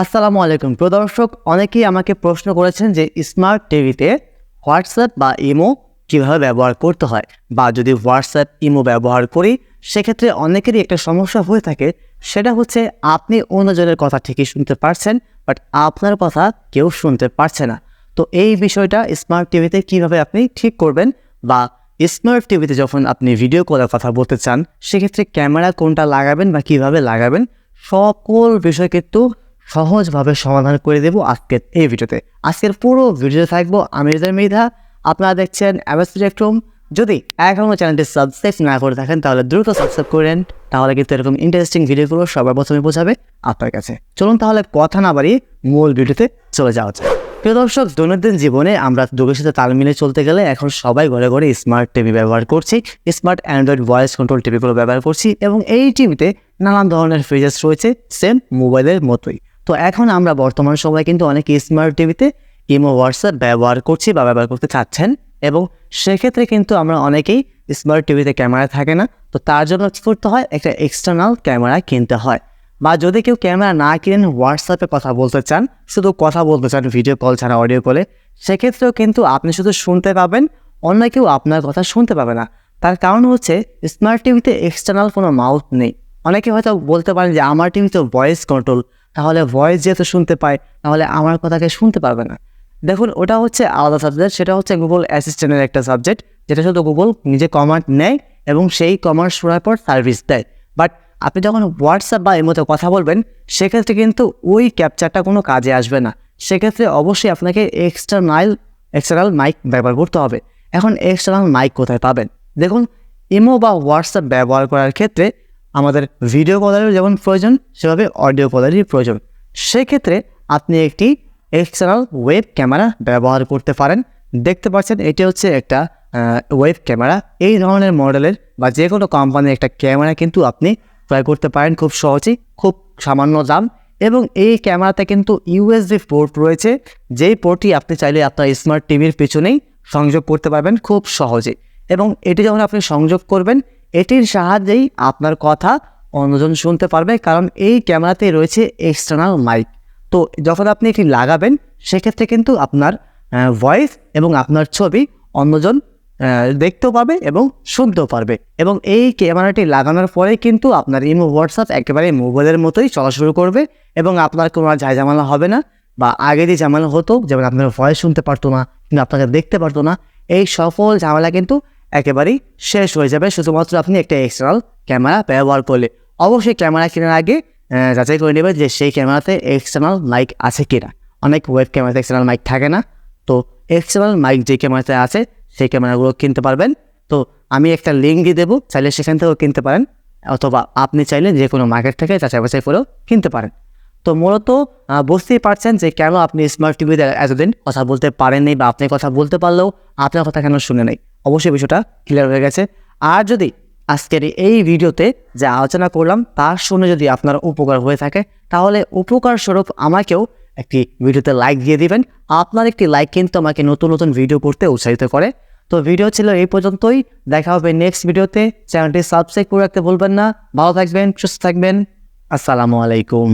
আসসালামু আলাইকুম। প্রিয় দর্শক, অনেকেই আমাকে প্রশ্ন করেছেন যে স্মার্ট টিভিতে হোয়াটসঅ্যাপ বা ইমো কীভাবে ব্যবহার করতে হয়? বা যদি হোয়াটসঅ্যাপ ইমো ব্যবহার করি, সেক্ষেত্রে অনেকেরই একটা সমস্যা হয়ে থাকে। সেটা হচ্ছে আপনি অন্যজনের কথা ঠিকই শুনতে পারছেন বাট আপনার কথা কেউ শুনতে পারছে না। তো এই বিষয়টা স্মার্ট টিভিতে কীভাবে আপনি ঠিক করবেন? বা স্মার্ট টিভিতে যখন আপনি ভিডিও কলের কথা বলতে চান, সেক্ষেত্রে ক্যামেরা কোনটা লাগাবেন বা কীভাবে লাগাবেন? সকল বিষয় কিন্তু সহজভাবে সমাধান করে দেব আজকের এই ভিডিওতে। আজকের পুরো ভিডিওতে থাকব আমি রেজার মৃধা। আপনারা দেখছেন অ্যাবাস প্লেটফর্ম যদি এখনও চ্যানেলটি সাবস্ক্রাইব না করে থাকেন, তাহলে দ্রুত সাবস্ক্রাইব করেন। তাহলে কিন্তু এরকম ইন্টারেস্টিং ভিডিওগুলো সবার প্রথমে পৌঁছাবে আপনার কাছে। চলুন তাহলে কথা না বাড়িয়ে মূল ভিডিওতে চলে যাওয়া যায় প্রিয় দর্শক, দৈনন্দিন জীবনে আমরা যুগের সাথে তাল মিলে চলতে গেলে এখন সবাই ঘরে ঘরে স্মার্ট টিভি ব্যবহার করছি। স্মার্ট অ্যান্ড্রয়েড ভয়েস কন্ট্রোল টিভিগুলো ব্যবহার করছি এবং এই টিভিতে নানান ধরনের ফিচার্স রয়েছে সেম মোবাইলের মতোই। তো এখন আমরা বর্তমান সময়ে কিন্তু অনেক স্মার্ট টিভিতে ইমো হোয়াটসঅ্যাপ ব্যবহার করছি বা ব্যবহার করতে চাচ্ছেন এবং সেক্ষেত্রে কিন্তু আমরা অনেকেই স্মার্ট টিভিতে ক্যামেরা থাকে না। তো তার জন্য কী করতে হয়? একটা এক্সটার্নাল ক্যামেরা কিনতে হয়। বা যদি কেউ ক্যামেরা না কিনেন হোয়াটসঅ্যাপে কথা বলতে চান, শুধু কথা বলতে চান ভিডিও কল ছাড়া অডিও কলে সেক্ষেত্রেও কিন্তু আপনি শুধু শুনতে পাবেন, অন্য কেউ আপনার কথা শুনতে পাবে না। তার কারণ হচ্ছে স্মার্ট টিভিতে এক্সটার্নাল কোনো মাউথ নেই। অনেকে হয়তো বলতে পারেন যে, আমার টিম তো ভয়েস কন্ট্রোল তাহলে ভয়েস যেহেতু শুনতে পায়, তাহলে আমার কথাকে শুনতে পারবে না। দেখুন, ওটা হচ্ছে আলাদা সাবজেক্ট সেটা হচ্ছে গুগল অ্যাসিস্ট্যান্টের একটা সাবজেক্ট যেটা শুধু গুগল নিজে কমান্ড নেয় এবং সেই কমান্ড শোনার পর সার্ভিস দেয়। বাট আপনি যখন হোয়াটসঅ্যাপ বা এমোতে কথা বলবেন, সেক্ষেত্রে কিন্তু ওই ক্যাপচারটা কোনো কাজে আসবে না। সেক্ষেত্রে অবশ্যই আপনাকে এক্সটার্নাল এক্সটার্নাল মাইক ব্যবহার করতে হবে। এখন এক্সটার্নাল মাইক কোথায় পাবেন? দেখুন ইমো বা হোয়াটসঅ্যাপ ব্যবহার করার ক্ষেত্রে আমাদের ভিডিও কলারের যেমন প্রয়োজন, সেভাবে অডিও কলারেরই প্রয়োজন। সেক্ষেত্রে আপনি একটি এক্সটার্নাল ওয়েব ক্যামেরা ব্যবহার করতে পারেন। দেখতে পাচ্ছেন, এটি হচ্ছে একটা ওয়েব ক্যামেরা এই ধরনের মডেলের বা যে কোনো কোম্পানির একটা ক্যামেরা কিন্তু আপনি ক্রয় করতে পারেন খুব সহজেই, খুব সামান্য দাম। এবং এই ক্যামেরাতে কিন্তু ইউএসবি পোর্ট রয়েছে। যেই পোর্টটি আপনি চাইলে আপনার স্মার্ট টিভির পেছনেই সংযোগ করতে পারবেন খুব সহজে এবং এটি যখন আপনি সংযোগ করবেন এটির সাহায্যেই আপনার কথা অন্যজন শুনতে পারবে, কারণ এই ক্যামেরাতে রয়েছে এক্সটার্নাল মাইক তো যখন আপনি এটি লাগাবেন, সেক্ষেত্রে কিন্তু আপনার ভয়েস এবং আপনার ছবি অন্যজন দেখতেও পাবে এবং শুনতেও পারবে। এবং এই ক্যামেরাটি লাগানোর পরে কিন্তু আপনার ইমো, হোয়াটসঅ্যাপ একেবারে মোবাইলের মতোই চলা শুরু করবে এবং আপনার কোনো আর ঝামেলা হবে না বা আগে যে ঝামেলা হতো, যেমন আপনার ভয়েস শুনতে পারতো না কিন্তু আপনাকে দেখতে পারতো না, এই সফল ঝামেলা কিন্তু একেবারেই শেষ হয়ে যাবে। শুধুমাত্র আপনি একটা এক্সটার্নাল ক্যামেরা ব্যবহার করলে। অবশ্যই ক্যামেরা কেনার আগে যাচাই করে নেবেন যে সেই ক্যামেরাতে এক্সটার্নাল মাইক আছে কিনা। অনেক ওয়েব ক্যামেরাতে এক্সটার্নাল মাইক থাকে না। তো এক্সটার্নাল মাইক যে ক্যামেরাতে আছে, সেই ক্যামেরাগুলো কিনতে পারবেন। তো আমি একটা লিঙ্ক দিয়ে দেবো, চাইলে সেখান থেকেও কিনতে পারেন। অথবা আপনি চাইলে যে কোনো মার্কেট থেকে যাচাই বাছাই করেও কিনতে পারেন। তো মূলত বুঝতেই পারছেন যে কেন আপনি স্মার্ট টিভিতে এতদিন কথা বলতে পারেননি বা আপনি কথা বলতে পারলেও আপনার কথা কেন শুনে নেই? অবশ্যই বিষয়টা ক্লিয়ার হয়ে গেছে। আর যদি আজকের এই ভিডিওতে যে আলোচনা করলাম তা শুনে যদি আপনার উপকার হয়ে থাকে, তাহলে উপকার স্বরূপ আমাকেও একটি ভিডিওতে লাইক দিয়ে দিবেন। আপনার একটি লাইক কিন্তু আমাকে নতুন নতুন ভিডিও করতে উৎসাহিত করে। তো ভিডিও ছিল এই পর্যন্তই। দেখা হবে নেক্সট ভিডিওতে চ্যানেলটি সাবস্ক্রাইব করে রাখতে ভুলবেন না। ভালো থাকবেন, সুস্থ থাকবেন। আসসালামু আলাইকুম।